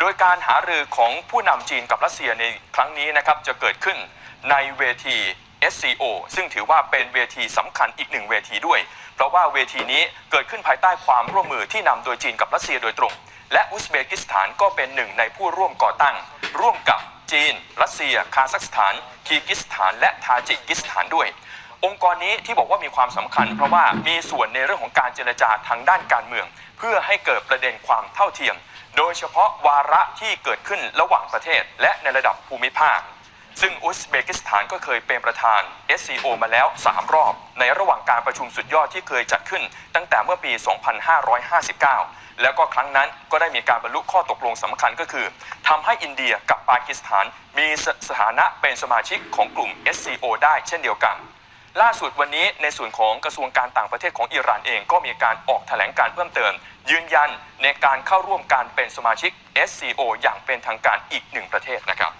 โดยการหารือของผู้นำจีนกับรัสเซียในครั้งนี้นะครับจะเกิดขึ้นในเวที SCO ซึ่งถือว่าเป็นเวทีสำคัญอีกหนึ่งเวทีด้วย เพราะว่าเวทีนี้เกิดขึ้นภายใต้ความร่วมมือที่นำโดยจีนกับรัสเซียโดยตรง และอุซเบกิสถานก็เป็นหนึ่งในผู้ร่วมก่อตั้ง ร่วมกับจีน รัสเซีย คาซัคสถานคีร์กิสถาน และทาจิกิสถานด้วย องค์กรนี้ที่บอกว่ามีความสำคัญ เพราะว่ามีส่วนในเรื่องของการเจรจาทางด้านการเมือง เพื่อให้เกิดประเด็นความเท่าเทียม โดยเฉพาะวาระที่เกิดขึ้นระหว่างประเทศ และในระดับภูมิภาค ซึ่งอุซเบกิสถานก็เคยเป็นประธาน SCO มาแล้ว 3 รอบ ในระหว่างการประชุมสุดยอดที่เคยจัดขึ้น ตั้งแต่เมื่อปี 2559 แล้วก็ครั้งนั้นก็ได้มีการบรรลุข้อตกลงสำคัญก็คือทำให้อินเดียกับปากีสถานมีสสถานะเป็นสมาชิกของกลุ่ม SCO ได้เช่นเดียวกัน ล่าสุดวันนี้ในส่วนของกระทรวงการต่างประเทศของอิหร่านเองก็มีการออกแถลงการเพิ่มเติม ยืนยันในการเข้าร่วมการเป็นสมาชิก SCO อย่างเป็นทางการอีกหนึ่งประเทศนะครับ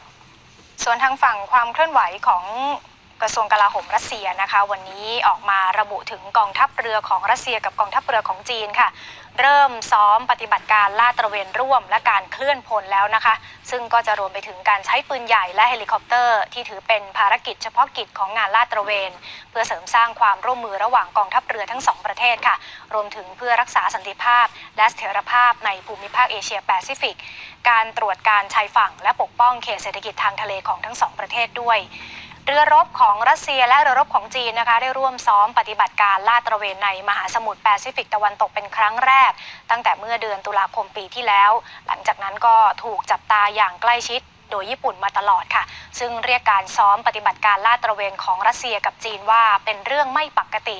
ส่วนทางฝั่งความเคลื่อนไหวของ กระทรวงกลาโหมรัสเซียนะคะ วันนี้ออกมาระบุถึงกองทัพเรือของรัสเซียกับกองทัพเรือของจีนค่ะ เริ่มซ้อมปฏิบัติการลาดตระเวนร่วมและการเคลื่อนพลแล้วนะคะ ซึ่งก็จะรวมไปถึงการใช้ปืนใหญ่และเฮลิคอปเตอร์ที่ถือเป็นภารกิจเฉพาะกิจของงานลาดตระเวน เพื่อเสริมสร้างความร่วมมือระหว่างกองทัพเรือทั้งสองประเทศค่ะ รวมถึงเพื่อรักษาสันติภาพ และเสถียรภาพในภูมิภาคเอเชียแปซิฟิก การตรวจการชายฝั่งและปกป้องเขตเศรษฐกิจทางทะเลของทั้งสองประเทศด้วย เรือรบของรัสเซียและเรือรบของจีนนะคะ ได้ร่วมซ้อมปฏิบัติการลาดตระเวนในมหาสมุทรแปซิฟิกตะวันตกเป็นครั้งแรก ตั้งแต่เมื่อเดือนตุลาคมปีที่แล้ว หลังจากนั้นก็ถูกจับตาอย่างใกล้ชิดโดยญี่ปุ่นมาตลอดค่ะ ซึ่งเรียกการซ้อมปฏิบัติการลาดตระเวนของรัสเซียกับจีนว่าเป็นเรื่องไม่ปกติ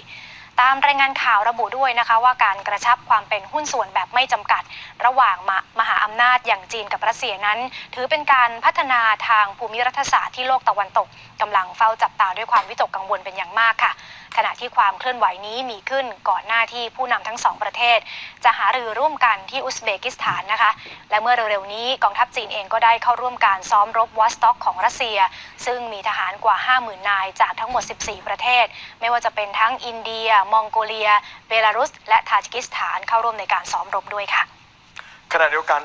ตามรายงานข่าวระบุด้วยนะคะ ว่าการกระชับความเป็นหุ้นส่วนแบบไม่จำกัด ระหว่างมามหาอำนาจอย่างจีนกับรัสเซียนั้น ถือเป็นการพัฒนาทางภูมิรัฐศาสตร์ที่โลกตะวันตกกำลังเฝ้าจับตาด้วยความวิตกกังวลเป็นอย่างมากค่ะ ขณะที่ความเคลื่อนไหวนี้มีขึ้นก่อนหน้าที่ผู้นำทั้งสองประเทศ จะหารือร่วมกันที่อุซเบกิสถานนะคะ และเมื่อเร็วๆนี้กองทัพจีนเองก็ได้เข้าร่วมการซ้อมรบวอสต็อกของรัสเซีย ซึ่งมีทหารกว่า 50,000 นายจากทั้งหมด 14 ประเทศ ไม่ว่าจะเป็นทั้งอินเดีย มองโกเลีย เบลารุส และทาจิกิสถานเข้าร่วมในการซ้อมรบด้วยค่ะขณะเดียวกัน